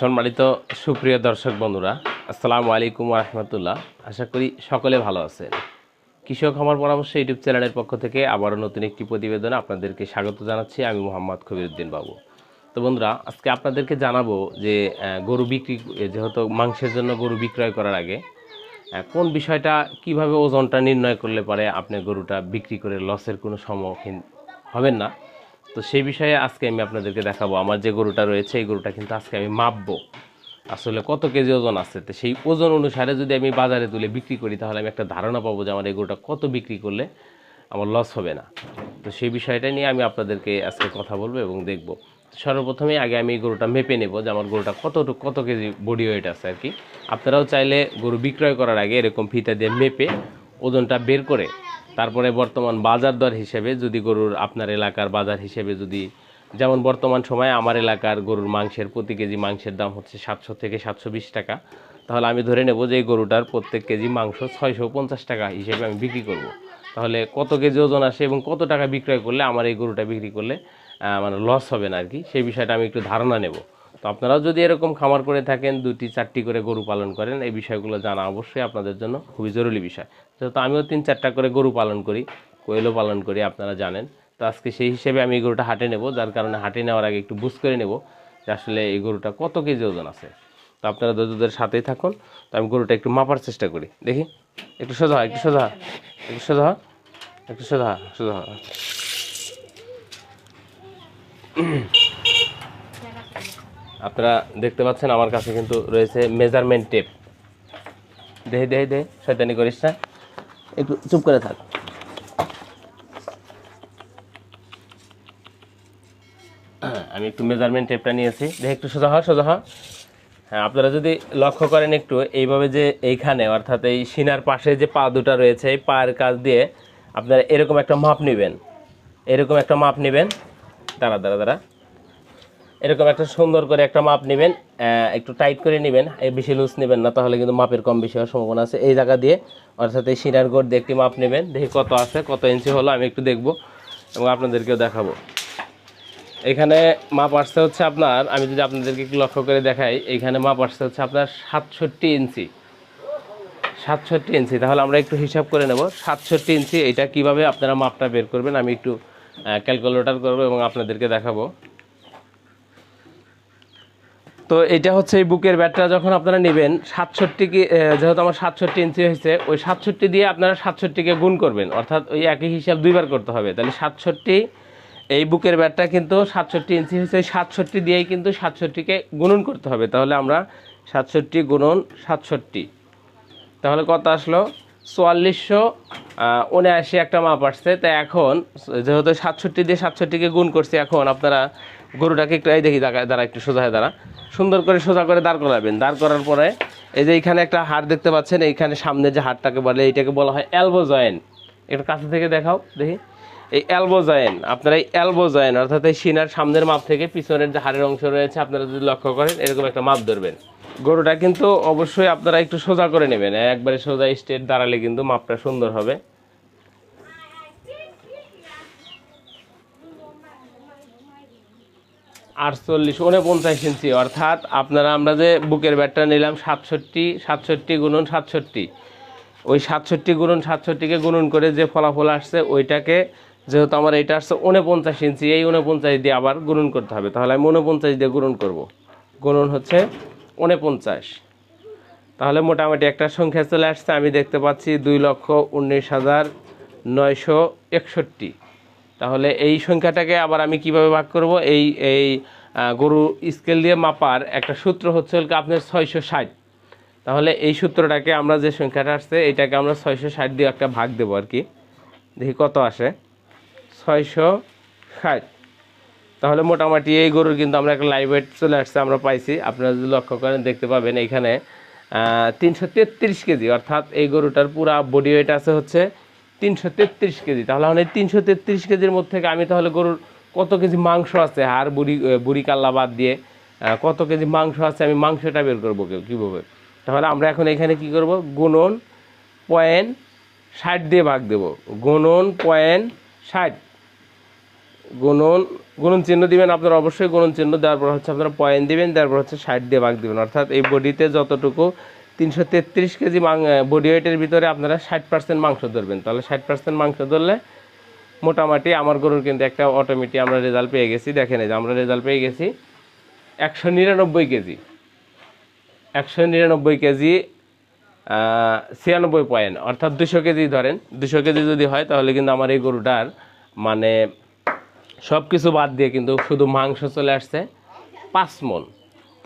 সম্মানিত সুপ্রিয় দর্শক বন্ধুরা, আসসালামু আলাইকুম রহমতুল্লাহ। আশা করি সকলে ভালো আছেন। কৃষক আমার পরামর্শ ইউটিউব চ্যানেলের পক্ষ থেকে আবারও নতুন একটি প্রতিবেদনে আপনাদেরকে স্বাগত জানাচ্ছি। আমি মোহাম্মদ কবিরুদ্দিন বাবু। তো বন্ধুরা, আজকে আপনাদেরকে জানাব যে গরু বিক্রি, যেহেতু মাংসের জন্য গরু বিক্রয় করার আগে কোন বিষয়টা কীভাবে ওজনটা নির্ণয় করলে পারে আপনি গরুটা বিক্রি করে লসের কোনো সম্মুখীন হবেন না? তো সেই বিষয়ে আজকে আমি আপনাদেরকে দেখাবো। আমার যে গরুটা রয়েছে, এই গরুটা কিন্তু আজকে আমি মাপবো। আসলে কত কেজি ওজন আছে? তো সেই ওজন অনুসারে যদি আমি বাজারে তুলে বিক্রি করি, তাহলে আমি একটা ধারণা পাবো যে আমার এই গরুটা কত বিক্রি করলে আমার লস হবে না। তো সেই বিষয়টা নিয়ে আমি আপনাদেরকে আজকে কথা বলব এবং দেখব। সর্বপ্রথমে আগে আমি এই গরুটা মেপে নেব যে আমার গরুটা কতটুকু, কত কেজি বডি ওয়েট আছে আর কি। আপনারাও চাইলে গরু বিক্রয় করার আগে এরকম ফিতা দিয়ে মেপে ওজনটা বের করে তারপরে বর্তমান বাজার দর হিসেবে যদি গরুর আপনার এলাকার বাজার হিসেবে যদি, যেমন বর্তমান সময়ে আমার এলাকার গরুর মাংসের প্রতি কেজি মাংসের দাম হচ্ছে সাতশো থেকে সাতশো বিশ টাকা। তাহলে আমি ধরে নেব যে এই গরুটার প্রত্যেক কেজি মাংস ছয়শো পঞ্চাশ টাকা হিসেবে আমি বিক্রি করব। তাহলে কত কেজি ওজন আসে এবং কত টাকা বিক্রয় করলে আমার এই গরুটা বিক্রি করলে মানে লস হবে না আর কি? সেই বিষয়টা আমি একটু ধারণা নেব। তো আপনারাও যদি এরকম খামার করে থাকেন দুটি চারটি করে গরু পালন করেন, এই বিষয়গুলো জানা অবশ্যই আপনাদের জন্য খুবই জরুরি বিষয়। যেহেতু আমিও তিন, চারটা করে গরু পালন করি, কোয়েলও পালন করি, আপনারা জানেন। তো আজকে সেই হিসেবে আমি এই গরুটা হাটে নেব, যার কারণে হাটে নেওয়ার আগে একটু বুঝ করে নেব যে আসলে এই গরুটা কত কেজি ওজন আছে। তো আপনারা দুধের সাথেই থাকুন, তো আমি গরুটা একটু মাপার চেষ্টা করি। দেখি, একটু সোজা একটু সোজা একটু সোজা একটু সোজা সোজা। আপনারা দেখতে পাচ্ছেন আমার কাছে কিন্তু রয়েছে মেজারমেন্ট টেপ দেহে দেহে দেহে, শয়তানি করিস না। একটু চুপ করে থাক। আমি একটু মেজারমেন্ট টেপটা নিয়েছি। দেখে একটু সোজা হয় সোজা হয় হ্যাঁ আপনারা যদি লক্ষ্য করেন একটু, এইভাবে যে এইখানে, অর্থাৎ এই সিনার পাশে যে পা দুটা রয়েছে, এই পায়ের কাজ দিয়ে আপনারা এরকম একটা মাপ নেবেন। এরকম একটা মাপ নেবেন। দাঁড়া দাঁড়া দাঁড়া। এরকম একটা সুন্দর করে একটা মাপ নেবেন একটু টাইট করে নেবেন বেশি লুজ নেবেন না, তাহলে কিন্তু মাপের কম বেশি হওয়ার সম্ভাবনা আছে। এই জায়গা দিয়ে অর্থাৎ এই সিনার গোড় দিয়ে একটি মাপ নেবেন, দেখি কত আছে, কত ইঞ্চি হলো, আমি একটু দেখব এবং আপনাদেরকেও দেখাবো। এখানে মাপ আসতে হচ্ছে আপনার, আমি যদি আপনাদেরকে একটু লক্ষ্য করে দেখাই, এখানে মাপ আসতে হচ্ছে আপনার সাতষট্টি ইঞ্চি সাতষট্টি ইঞ্চি তাহলে আমরা একটু হিসাব করে নেব, সাতষট্টি ইঞ্চি এটা কীভাবে আপনারা মাপটা বের করবেন, আমি একটু ক্যালকুলেটর করব এবং আপনাদেরকে দেখাবো। তো এটা হচ্ছে এই বুকের ব্যাটটা যখন আপনারা নেবেন, সাতষট্টি কি যেহেতু আমার সাতষট্টি ইঞ্চি হয়েছে, ওই সাতষট্টি দিয়ে আপনারা সাতষট্টিকে গুণ করবেন। অর্থাৎ ওই একই হিসাব দুইবার করতে হবে। তাহলে সাতষট্টি, এই বুকের ব্যাটটা কিন্তু সাতষট্টি ইঞ্চি হয়েছে, ওই সাতষট্টি দিয়েই কিন্তু সাতষট্টিকে গুণন করতে হবে। তাহলে আমরা সাতষট্টি গুণন সাতষট্টি। তাহলে কত আসলো? চুয়াল্লিশশো উনআশি একটা মাপ আসছে। তাই এখন, যেহেতু সাতষট্টি দিয়ে সাতষট্টিকে গুণ করছি, এখন আপনারা গরুটাকে একটু, এই দেখি দাঁড়া, একটু সোজা হয়ে দাঁড়া। সুন্দর করে সোজা করে দাঁড় করাবেন। দাঁড় করার পরে এই যে এইখানে একটা হাড় দেখতে পাচ্ছেন, এইখানে সামনে যে হাড়টাকে বলে, এইটাকে বলা হয় অ্যালবো জয়েন্ট একটু কাছে থেকে দেখাও, দেখি। এই অ্যালবো জয়েন্ট আপনারা এই অ্যালবো জয়েন্ট অর্থাৎ এই সিনার সামনের মাপ থেকে পিছনের যে হাড়ের অংশ রয়েছে, আপনারা যদি লক্ষ্য করেন, এরকম একটা মাপ ধরবেন। গরুটা কিন্তু অবশ্যই আপনারা একটু সোজা করে নেবেন, একবারে সোজা স্টেট দাঁড়ালে কিন্তু মাপটা সুন্দর হবে। আটচল্লিশ উনপঞ্চাশ ইঞ্চি। অর্থাৎ আপনারা আমরা যে বুকের ব্যাটটা নিলাম সাতষট্টি সাতষট্টি গুণন সাতষট্টি। ওই সাতষট্টি গুণন সাতষট্টিকে গুণন করে যে ফলাফল আসছে, ওইটাকে যেহেতু আমার এটা আসছে উনপঞ্চাশ ইঞ্চি, এই উনপঞ্চাশ দিয়ে আবার গুণন করতে হবে। তাহলে আমি উনপঞ্চাশ দিয়ে গুণন করব। গুণন হচ্ছে উনপঞ্চাশ তাহলে মোটামুটি একটা সংখ্যা চলে আসছে। আমি দেখতে পাচ্ছি দুই লক্ষ উনিশ হাজার নয়শো একষট্টি। তাহলে এই সংখ্যাটাকে আবার আমি কীভাবে ভাগ করব? এই এই গরু স্কেল দিয়ে মাপার একটা সূত্র হচ্ছে আপনার ছয়শো ষাট। তাহলে এই সূত্রটাকে আমরা যে সংখ্যাটা আসছে, এটাকে আমরা ছয়শো ষাট দিয়ে একটা ভাগ দেবো আর কি। দেখি কত আসে। ছয়শো ষাট। তাহলে মোটামুটি এই গরুর কিন্তু আমরা একটা লাইভ ওয়েট চলে আসছে, আমরা পাইছি। আপনারা যদি লক্ষ্য করেন, দেখতে পাবেন এখানে তিনশো তেত্রিশ কেজি। অর্থাৎ এই গরুটার পুরা বডি ওয়েট আছে হচ্ছে তিনশো তেত্রিশ কেজি। তাহলে এখন এই তিনশো তেত্রিশ কেজির মধ্যে থেকে আমি তাহলে গরুর কত কেজি মাংস আছে? হাড় বুড়ি বুড়ি কাল্লা বাদ দিয়ে কত কেজি মাংস আছে? আমি মাংসটা বের করব কেউ কীভাবে? তাহলে আমরা এখন এখানে কি করব? গুণন পয়েন্ট ষাট দিয়ে ভাগ দেব। গুণন পয়েন্ট ষাট। গুণন গুণন চিহ্ন দিবেন আপনারা অবশ্যই। গুণন চিহ্ন দেওয়ার পর হচ্ছে আপনারা পয়েন্ট দিবেন তারপর হচ্ছে ষাট দিয়ে ভাগ দিবেন। অর্থাৎ এই বডিতে যতটুকু তিনশো তেত্রিশ কেজি বডি ওয়েটের ভিতরে আপনারা ষাট পার্সেন্ট মাংস ধরবেন। তাহলে ষাট পার্সেন্ট মাংস ধরলে মোটামুটি আমার গরুর কিন্তু একটা অটোমেটিক আমরা রেজাল্ট পেয়ে গেছি। দেখেন এই যে আমরা রেজাল্ট পেয়ে গেছি একশো নিরানব্বই কেজি। একশো নিরানব্বই কেজি ছিয়ানব্বই পয়েন্ট, অর্থাৎ দুশো কেজি ধরেন। দুশো কেজি যদি হয় তাহলে কিন্তু আমার এই গরুটার মানে সব কিছু বাদ দিয়ে কিন্তু শুধু মাংস চলে আসছে পাঁচ মন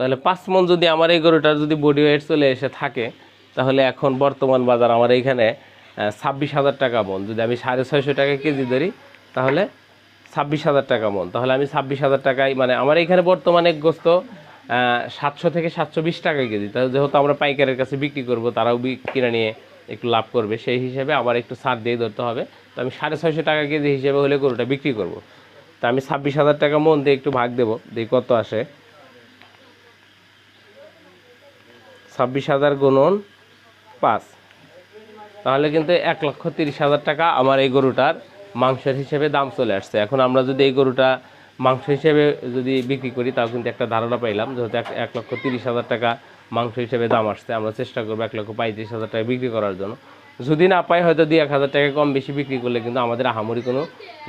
তাহলে পাঁচ মন যদি আমার এই গরুটার যদি বডি ওয়েট চলে এসে থাকে, তাহলে এখন বর্তমান বাজার আমার এইখানে ছাব্বিশ হাজার টাকা মন। যদি আমি সাড়ে ছয়শো টাকা কেজি ধরি, তাহলে ছাব্বিশ হাজার টাকা মন। তাহলে আমি ছাব্বিশ হাজার টাকায় মানে আমার এখানে বর্তমানে গোস্ত সাতশো থেকে সাতশো বিশ টাকা কেজি। তাহলে যেহেতু আমরা পাইকারের কাছে বিক্রি করব, তারাও কিনে নিয়ে একটু লাভ করবে। সেই হিসেবে আমার একটু ছাড় দিয়ে ধরতে হবে। তো আমি সাড়ে ছয়শো টাকা কেজি হিসেবে হলে গরুটা বিক্রি করব। তা আমি ছাব্বিশ হাজার টাকা মন দিয়ে একটু ভাগ দেবো, দিয়ে কত আসে? ছাব্বিশ হাজার গুণন পাঁচ। তাহলে কিন্তু এক লক্ষ তিরিশ হাজার টাকা আমার এই গরুটার মাংসের হিসেবে দাম চলে আসছে। এখন আমরা যদি এই গরুটা মাংস হিসেবে যদি বিক্রি করি, তাও কিন্তু একটা ধারণা পাইলাম যেহেতু এক এক লক্ষ তিরিশ হাজার টাকা মাংস হিসেবে দাম আসছে। আমরা চেষ্টা করব এক লক্ষ পঁয়ত্রিশ হাজার টাকা বিক্রি করার জন্য। যদি না পাই, হয়তো দুই এক হাজার টাকা কম বেশি বিক্রি করলে কিন্তু আমাদের আহামরি কোনো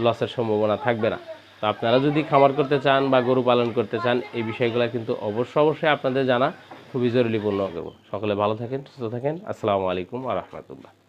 লসের সম্ভাবনা থাকবে না। তো আপনারা যদি খামার করতে চান বা গরু পালন করতে চান, এই বিষয়গুলো কিন্তু অবশ্য অবশ্যই আপনাদের জানা। খুবই জরুরি জরুরিপূর্ণ সকলে ভালো থাকেন সুস্থ থাকেন। আসসালামু আলাইকুম আ রহমতুল্লাহ।